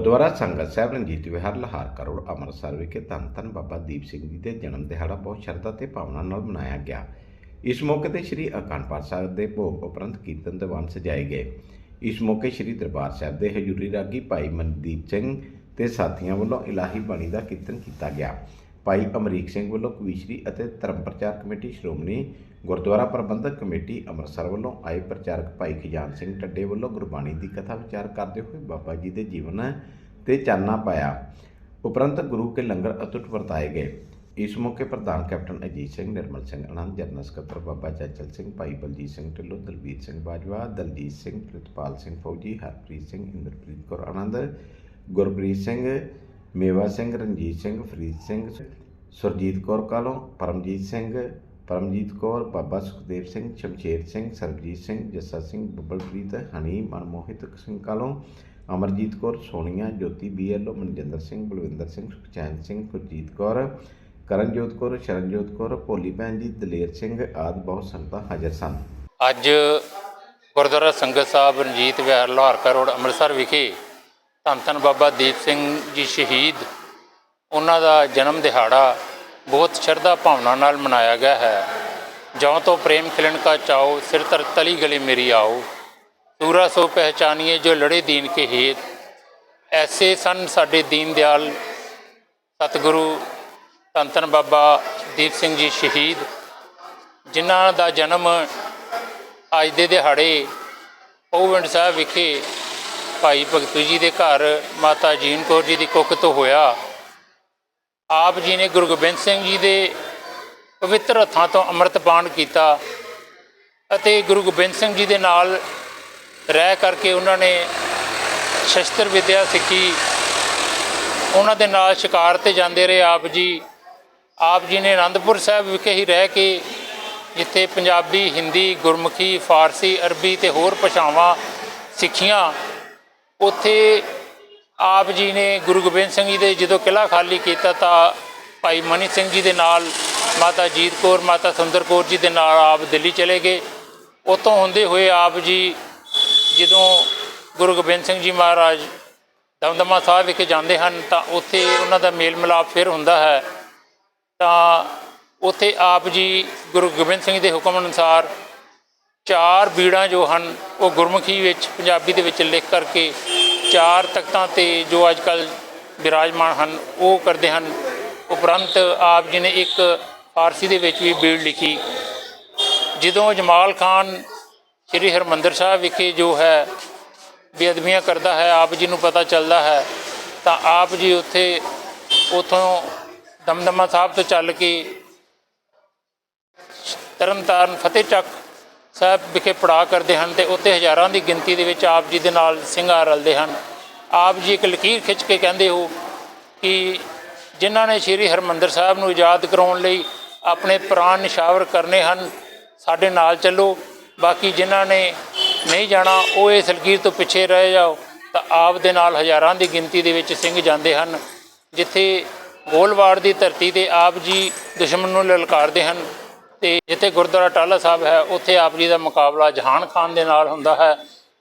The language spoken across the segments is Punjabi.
ਗੁਰਦੁਆਰਾ ਸੰਗਤ ਸਾਹਿਬ ਰਣਜੀਤ ਵਿਹਾਰ, ਲਹਾਰ, ਕਰੋੜ, ਅੰਮ੍ਰਿਤਸਰ ਵਿਖੇ ਧੰਨ ਧੰਨ ਬਾਬਾ ਦੀਪ ਸਿੰਘ ਜੀ ਦੇ ਜਨਮ ਦਿਹਾੜਾ ਬਹੁਤ ਸ਼ਰਧਾ ਤੇ ਭਾਵਨਾ ਨਾਲ ਮਨਾਇਆ ਗਿਆ। ਇਸ ਮੌਕੇ ਤੇ ਸ੍ਰੀ ਅਖੰਡ ਪਾਠ ਸਾਹਿਬ ਦੇ ਭੋਗ ਉਪਰੰਤ ਕੀਰਤਨ ਦੀਵਾਨ ਸਜਾਏ ਗਏ। ਇਸ ਮੌਕੇ ਸ੍ਰੀ ਦਰਬਾਰ ਸਾਹਿਬ ਦੇ ਹਜੂਰੀ ਰਾਗੀ ਭਾਈ ਮਨਦੀਪ ਸਿੰਘ ਤੇ ਸਾਥੀਆਂ ਵੱਲੋਂ ਇਲਾਹੀ ਬਾਣੀ ਦਾ ਕੀਰਤਨ ਕੀਤਾ ਗਿਆ। ਭਾਈ ਅਮਰੀਕ ਸਿੰਘ ਵੱਲੋਂ ਕਵੀਸ਼ਰੀ ਅਤੇ ਧਰਮ ਪ੍ਰਚਾਰ ਕਮੇਟੀ ਸ਼੍ਰੋਮਣੀ ਗੁਰਦੁਆਰਾ ਪ੍ਰਬੰਧਕ ਕਮੇਟੀ ਅੰਮ੍ਰਿਤਸਰ ਵੱਲੋਂ ਆਏ ਪ੍ਰਚਾਰਕ ਭਾਈ ਖਜਾਨ ਸਿੰਘ ਟੱਡੇ ਵੱਲੋਂ ਗੁਰਬਾਣੀ ਦੀ ਕਥਾ ਵਿਚਾਰ ਕਰਦੇ ਹੋਏ ਬਾਬਾ ਜੀ ਦੇ ਜੀਵਨ ਤੇ ਚਾਨਣਾ ਪਾਇਆ। ਉਪਰੰਤ ਗੁਰੂ ਕੇ ਲੰਗਰ ਅਤੁੱਟ ਵਰਤਾਏ ਗਏ। ਇਸ ਮੌਕੇ ਪ੍ਰਧਾਨ ਕੈਪਟਨ ਅਜੀਤ ਸਿੰਘ, ਨਿਰਮਲ ਸਿੰਘ ਆਨੰਦ, ਜਨਰਲ ਸਕੱਤਰ ਬਾਬਾ ਚਾਚਲ ਸਿੰਘ, ਭਾਈ ਬਲਜੀਤ ਸਿੰਘ ਢਿੱਲੋਂ, ਦਲਬੀਰ ਸਿੰਘ ਬਾਜਵਾ, ਦਲਜੀਤ ਸਿੰਘ, ਪ੍ਰਿਤਪਾਲ ਸਿੰਘ ਫੌਜੀ, ਹਰਪ੍ਰੀਤ ਸਿੰਘ, ਇੰਦਰਪ੍ਰੀਤ ਕੌਰ ਆਨੰਦ, ਗੁਰਪ੍ਰੀਤ ਸਿੰਘ, ਮੇਵਾ ਸਿੰਘ, ਰਣਜੀਤ ਸਿੰਘ, ਫਰੀਦ ਸਿੰਘ, ਸੁਰਜੀਤ ਕੌਰ ਕਾਲੋਂ, ਪਰਮਜੀਤ ਸਿੰਘ ਪਰਮਜੀਤ ਕੌਰ, ਬਾਬਾ ਸੁਖਦੇਵ ਸਿੰਘ ਸ਼ਮਸ਼ੇਰ ਸਿੰਘ, ਸਰਬਜੀਤ ਸਿੰਘ, ਜੱਸਾ ਸਿੰਘ, ਬੱਬਲਪ੍ਰੀਤ ਹਨੀ ਮਨਮੋਹਿਤ ਸਿੰਘ ਕਾਲੋਂ, ਅਮਰਜੀਤ ਕੌਰ, ਸੋਨੀਆ, ਜੋਤੀ ਬੀਐਲਓ ਮਨਜਿੰਦਰ ਸਿੰਘ, ਬਲਵਿੰਦਰ ਸਿੰਘ, ਸੁਖਚੈਨ ਸਿੰਘ ਗੁਰਜੀਤ ਕੌਰ, ਕਰਨਜੋਤ ਕੌਰ, ਸ਼ਰਨਜੋਤ ਕੌਰ, ਭੋਲੀ ਭੈਣ ਜੀ, ਦਲੇਰ ਸਿੰਘ ਆਦਿ ਬਹੁਤ ਸੰਗਤਾਂ ਹਾਜ਼ਰ ਸਨ। ਅੱਜ ਗੁਰਦੁਆਰਾ ਸੰਗਤ ਸਾਹਿਬ ਰਣਜੀਤ ਵਿਹਾਰ ਲੋਹਾਰਕਾ ਰੋਡ, ਅੰਮ੍ਰਿਤਸਰ ਵਿਖੇ ਧੰਨ ਧੰਨ ਬਾਬਾ ਦੀਪ ਸਿੰਘ ਜੀ ਸ਼ਹੀਦ। ਉਹਨਾਂ ਦਾ ਜਨਮ ਦਿਹਾੜਾ ਬਹੁਤ ਸ਼ਰਧਾ ਭਾਵਨਾ ਨਾਲ ਮਨਾਇਆ ਗਿਆ ਹੈ। ਜਉ ਤੋਂ ਪ੍ਰੇਮ ਖਿਲਣ ਕਾ ਚਾਓ ਸਿਰ ਤਰ ਤਲੀ ਗਲੀ ਮੇਰੀ ਆਓ। ਸੂਰਾ ਸੋ ਪਹਿਚਾਨੀਏ ਜੋ ਲੜੇ ਦੀਨ ਕੇ ਹੇਤ। ਐਸੇ ਸਨ ਸਾਡੇ ਦੀਨ ਦਿਆਲ। ਸਤਿਗੁਰੂ ਧੰਨ ਬਾਬਾ ਦੀਪ ਸਿੰਘ ਜੀ ਸ਼ਹੀਦ, ਜਿਨ੍ਹਾਂ ਦਾ ਜਨਮ ਅੱਜ ਦੇ ਦਿਹਾੜੇ ਪਉਵਿੰਡ ਸਾਹਿਬ ਵਿਖੇ ਭਾਈ ਭਗਤੂ ਜੀ ਦੇ ਘਰ ਮਾਤਾ ਜੀਨ ਕੌਰ ਜੀ ਦੀ ਕੁੱਖ ਤੋਂ ਹੋਇਆ। ਆਪ ਜੀ ਨੇ ਗੁਰੂ ਗੋਬਿੰਦ ਸਿੰਘ ਜੀ ਦੇ ਪਵਿੱਤਰ ਹੱਥਾਂ ਤੋਂ ਅੰਮ੍ਰਿਤ ਪਾਨ ਕੀਤਾ ਅਤੇ ਗੁਰੂ ਗੋਬਿੰਦ ਸਿੰਘ ਜੀ ਦੇ ਨਾਲ ਰਹਿ ਕਰਕੇ ਉਹਨਾਂ ਨੇ ਸ਼ਸਤਰ ਵਿਦਿਆ ਸਿੱਖੀ। ਉਹਨਾਂ ਦੇ ਨਾਲ ਸ਼ਿਕਾਰ ਤੇ ਜਾਂਦੇ ਰਹੇ ਆਪ ਜੀ। ਆਪ ਜੀ ਨੇ ਅਨੰਦਪੁਰ ਸਾਹਿਬ ਵਿਖੇ ਹੀ ਰਹਿ ਕੇ ਜਿੱਥੇ ਪੰਜਾਬੀ, ਹਿੰਦੀ, ਗੁਰਮੁਖੀ, ਫਾਰਸੀ, ਅਰਬੀ ਤੇ ਹੋਰ ਭਾਸ਼ਾਵਾਂ ਸਿੱਖੀਆਂ। ਉੱਥੇ ਆਪ ਜੀ ਨੇ ਗੁਰੂ ਗੋਬਿੰਦ ਸਿੰਘ ਜੀ ਦੇ ਜਦੋਂ ਕਿਲ੍ਹਾ ਖਾਲੀ ਕੀਤਾ ਤਾਂ ਭਾਈ ਮਨੀ ਸਿੰਘ ਜੀ ਦੇ ਨਾਲ, ਮਾਤਾ ਜੀਤ ਕੌਰ, ਮਾਤਾ ਸੁੰਦਰ ਕੌਰ ਜੀ ਦੇ ਨਾਲ ਆਪ ਦਿੱਲੀ ਚਲੇ ਗਏ। ਉਤੋਂ ਹੁੰਦੇ ਹੋਏ ਆਪ ਜੀ ਜਦੋਂ ਗੁਰੂ ਗੋਬਿੰਦ ਸਿੰਘ ਜੀ ਮਹਾਰਾਜ ਦਮਦਮਾ ਸਾਹਿਬ ਵਿਖੇ ਜਾਂਦੇ ਹਨ ਤਾਂ ਉੱਥੇ ਉਹਨਾਂ ਦਾ ਮੇਲ ਮਿਲਾਪ ਫਿਰ ਹੁੰਦਾ ਹੈ। ਤਾਂ ਉੱਥੇ ਆਪ ਜੀ ਗੁਰੂ ਗੋਬਿੰਦ ਸਿੰਘ ਦੇ ਹੁਕਮ ਅਨੁਸਾਰ ਚਾਰ ਬੀੜਾਂ ਜੋ ਹਨ ਉਹ ਗੁਰਮੁਖੀ ਵਿੱਚ, ਪੰਜਾਬੀ ਦੇ ਵਿੱਚ ਲਿਖ ਕਰਕੇ ਚਾਰ ਤਖਤਾਂ ਤੇ ਜੋ ਅੱਜ ਕੱਲ ਵਿਰਾਜਮਾਨ ਹਨ, ਉਹ ਕਰਦੇ ਹਨ। ਉਪਰੰਤ ਆਪ ਜੀ ਨੇ ਇੱਕ ਫਾਰਸੀ ਦੇ ਵਿੱਚ ਵੀ ਬੀੜ ਲਿਖੀ। ਜਦੋਂ ਜਮਾਲ ਖਾਨ ਸ੍ਰੀ ਹਰਮੰਦਰ ਸਾਹਿਬ ਵਿਖੇ ਜੋ ਹੈ ਬੇਅਦਬੀਆਂ ਕਰਦਾ ਹੈ, ਆਪ ਜੀ ਨੂੰ ਪਤਾ ਚੱਲਦਾ ਹੈ, ਤਾਂ ਆਪ ਜੀ ਉੱਥੇ ਉਥੋਂ ਦਮਦਮਾ ਸਾਹਿਬ ਤੋਂ ਚੱਲ ਕੇ ਤਰਨਤਾਰਨ ਫਤਿਹ ਚੱਕ ਸਾਹਿਬ ਵਿਖੇ ਪੜਾ ਕਰਦੇ ਹਨ ਤੇ ਉੱਥੇ ਹਜ਼ਾਰਾਂ ਦੀ ਗਿਣਤੀ ਦੇ ਵਿੱਚ ਆਪ ਜੀ ਦੇ ਨਾਲ ਸਿੰਘਾਂ ਰਲਦੇ ਹਨ। ਆਪ ਜੀ ਇੱਕ ਲਕੀਰ ਖਿੱਚ ਕੇ ਕਹਿੰਦੇ ਹੋ ਕਿ ਜਿਨ੍ਹਾਂ ਨੇ ਸ੍ਰੀ ਹਰਮੰਦਰ ਸਾਹਿਬ ਨੂੰ ਆਜ਼ਾਦ ਕਰਾਉਣ ਲਈ ਆਪਣੇ ਪ੍ਰਾਣ ਨਿਸ਼ਾਵਰ ਕਰਨੇ ਹਨ, ਸਾਡੇ ਨਾਲ ਚੱਲੋ। ਬਾਕੀ ਜਿਨ੍ਹਾਂ ਨੇ ਨਹੀਂ ਜਾਣਾ, ਉਹ ਇਸ ਲਕੀਰ ਤੋਂ ਪਿੱਛੇ ਰਹਿ ਜਾਓ ਤਾਂ ਆਪ ਦੇ ਨਾਲ ਹਜ਼ਾਰਾਂ ਦੀ ਗਿਣਤੀ ਦੇ ਵਿੱਚ ਸਿੰਘ ਜਾਂਦੇ ਹਨ, ਜਿੱਥੇ ਗੋਲਵਾੜ ਦੀ ਧਰਤੀ ਤੇ ਆਪ ਜੀ ਦੁਸ਼ਮਣ ਨੂੰ ਲਲਕਾਰਦੇ ਹਨ। ਤੇ ਜਿੱਥੇ ਗੁਰਦੁਆਰਾ ਟਾਲਾ ਸਾਹਿਬ ਹੈ, ਉੱਥੇ ਆਪ ਜੀ ਦਾ ਮੁਕਾਬਲਾ ਜਹਾਨ ਖਾਨ ਦੇ ਨਾਲ ਹੁੰਦਾ ਹੈ।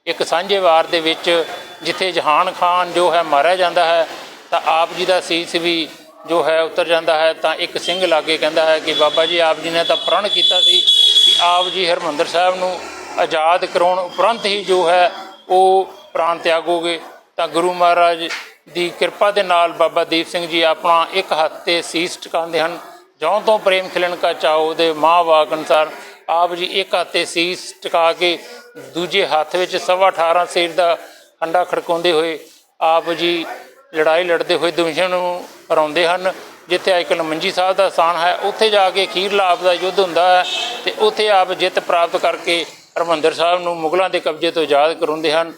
ਇੱਕ ਸਾਂਝੇ ਵਾਰ ਦੇ ਵਿੱਚ ਜਿੱਥੇ ਜਹਾਨ ਖਾਨ ਜੋ ਹੈ ਮਾਰਿਆ ਜਾਂਦਾ ਹੈ, ਤਾਂ ਆਪ ਜੀ ਦਾ ਸੀਸ ਵੀ ਜੋ ਹੈ ਉਤਰ ਜਾਂਦਾ ਹੈ, ਤਾਂ ਇੱਕ ਸਿੰਘ ਲਾਗੇ ਕਹਿੰਦਾ ਹੈ ਕਿ ਬਾਬਾ ਜੀ, ਆਪ ਜੀ ਨੇ ਤਾਂ ਪ੍ਰਣ ਕੀਤਾ ਸੀ ਕਿ ਆਪ ਜੀ ਹਰਮੰਦਰ ਸਾਹਿਬ ਨੂੰ ਆਜ਼ਾਦ ਕਰਾਉਣ ਉਪਰੰਤ ਹੀ ਜੋ ਹੈ ਉਹ ਪ੍ਰਾਣ ਤਿਆਗੋਗੇ। ਤਾਂ ਗੁਰੂ ਮਹਾਰਾਜ ਦੀ ਕਿਰਪਾ ਦੇ ਨਾਲ ਬਾਬਾ ਦੀਪ ਸਿੰਘ ਜੀ ਆਪਣਾ ਇੱਕ ਹੱਥ ਤੇ ਸੀਸ ਟਿਕਾਉਂਦੇ ਹਨ। ਜਿਉਂ ਤੋਂ ਪ੍ਰੇਮ ਖਿਲਣ ਕਾ ਚਾਓ ਦੇ ਮਾਂ ਵਾਕ ਅਨੁਸਾਰ ਆਪ ਜੀ ਇੱਕ ਹੱਥ ਤੇ ਸੀਸ ਟਿਕਾ ਕੇ ਦੂਜੇ ਹੱਥ ਵਿੱਚ ਸਵਾ 18 ਸੇਰ ਦਾ ਹੰਡਾ ਖੜਕਾਉਂਦੇ ਹੋਏ ਆਪ ਜੀ ਲੜਾਈ ਲੜਦੇ ਹੋਏ ਦੁਸ਼ਮਣ ਨੂੰ ਹਰਾਉਂਦੇ ਹਨ, ਜਿੱਥੇ ਅੱਜ ਕੱਲ੍ਹ ਮੰਜੀ ਸਾਹਿਬ ਦਾ ਸਥਾਨ ਹੈ, ਉੱਥੇ ਜਾ ਕੇ ਅਖੀਰਲਾ ਆਪ ਦਾ ਯੁੱਧ ਹੁੰਦਾ ਹੈ ਤੇ ਉੱਥੇ ਆਪ ਜਿੱਤ ਪ੍ਰਾਪਤ ਕਰਕੇ ਹਰਿਮੰਦਰ ਸਾਹਿਬ ਨੂੰ ਮੁਗਲਾਂ ਦੇ ਕਬਜ਼ੇ ਤੋਂ ਆਜ਼ਾਦ ਕਰਾਉਂਦੇ ਹਨ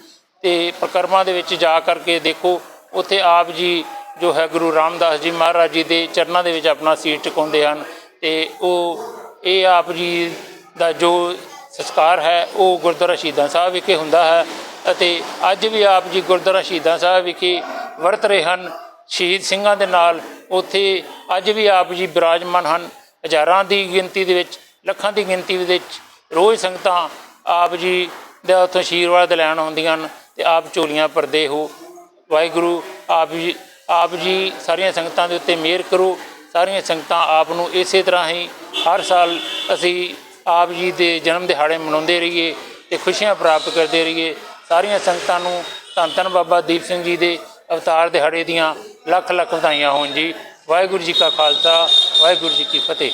ਤੇ ਪ੍ਰਕਰਮਾਂ ਦੇ ਵਿੱਚ ਜਾ ਕਰਕੇ ਦੇਖੋ, ਉੱਥੇ ਆਪ ਜੀ ਜੋ ਹੈ ਗੁਰੂ ਰਾਮਦਾਸ ਜੀ ਮਹਾਰਾਜ ਜੀ ਦੇ ਚਰਨਾਂ ਦੇ ਵਿੱਚ ਆਪਣਾ ਸੀਰ ਟਿਕਾਉਂਦੇ ਹਨ ਤੇ ਉਹ, ਇਹ ਆਪ ਜੀ ਦਾ ਜੋ ਸੰਸਕਾਰ ਹੈ, ਉਹ ਗੁਰਦੁਆਰਾ ਸ਼ਹੀਦਾਂ ਸਾਹਿਬ ਵਿਖੇ ਹੁੰਦਾ ਹੈ ਅਤੇ ਅੱਜ ਵੀ ਆਪ ਜੀ ਗੁਰਦੁਆਰਾ ਸ਼ਹੀਦਾਂ ਸਾਹਿਬ ਵਿਖੇ ਵਰਤ ਰਹੇ ਹਨ। ਸ਼ਹੀਦ ਸਿੰਘਾਂ ਦੇ ਨਾਲ ਉੱਥੇ ਅੱਜ ਵੀ ਆਪ ਜੀ ਬਿਰਾਜਮਾਨ ਹਨ। ਹਜ਼ਾਰਾਂ ਦੀ ਗਿਣਤੀ ਦੇ ਵਿੱਚ, ਲੱਖਾਂ ਦੀ ਗਿਣਤੀ ਦੇ ਵਿੱਚ ਰੋਜ਼ ਸੰਗਤਾਂ ਆਪ ਜੀ ਦਾ ਉੱਥੋਂ ਆਸ਼ੀਰਵਾਦ ਲੈਣ ਆਉਂਦੀਆਂ ਹਨ ਤੇ ਆਪ ਝੋਲੀਆਂ ਭਰਦੇ ਹੋ। ਵਾਹਿਗੁਰੂ ਆਪ ਜੀ ਆਪ ਜੀ ਸਾਰੀਆਂ ਸੰਗਤਾਂ ਦੇ ਉੱਤੇ ਮਿਹਰ ਕਰੋ। ਸਾਰੀਆਂ ਸੰਗਤਾਂ ਆਪ ਨੂੰ ਇਸੇ ਤਰ੍ਹਾਂ ਹੀ ਹਰ ਸਾਲ ਅਸੀਂ ਆਪ ਜੀ ਦੇ ਜਨਮ ਦਿਹਾੜੇ ਮਨਾਉਂਦੇ ਰਹੀਏ ਤੇ ਖੁਸ਼ੀਆਂ ਪ੍ਰਾਪਤ ਕਰਦੇ ਰਹੀਏ। ਸਾਰੀਆਂ ਸੰਗਤਾਂ ਨੂੰ ਧੰਨ ਧੰਨ ਬਾਬਾ ਦੀਪ ਸਿੰਘ ਜੀ ਦੇ ਅਵਤਾਰ ਦਿਹਾੜੇ ਦੀਆਂ ਲੱਖ ਲੱਖ ਵਧਾਈਆਂ ਹੋਣ ਜੀ। ਵਾਹਿਗੁਰੂ ਜੀ ਕਾ ਖਾਲਸਾ, ਵਾਹਿਗੁਰੂ ਜੀ ਕੀ ਫਤਿਹ।